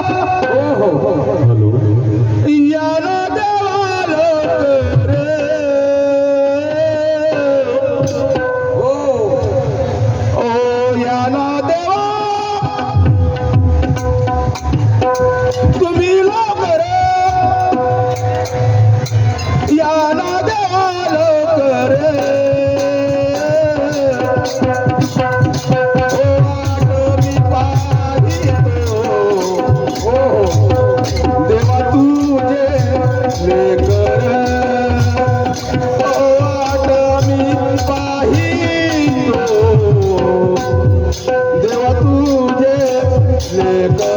ओहो हेलो यार Krishna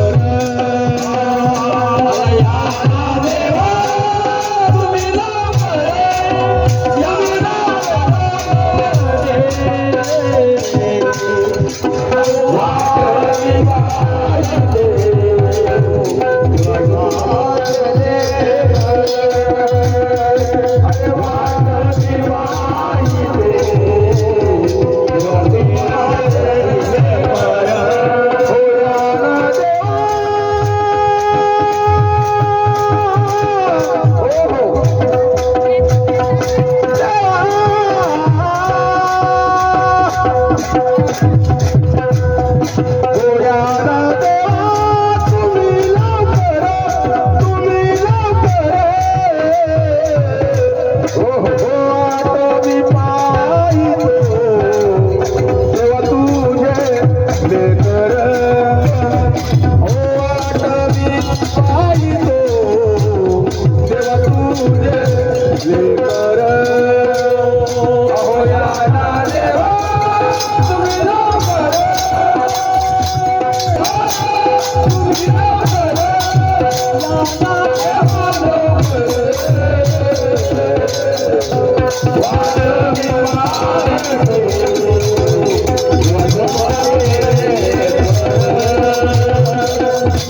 Why do you want to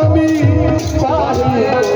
আমি পারি।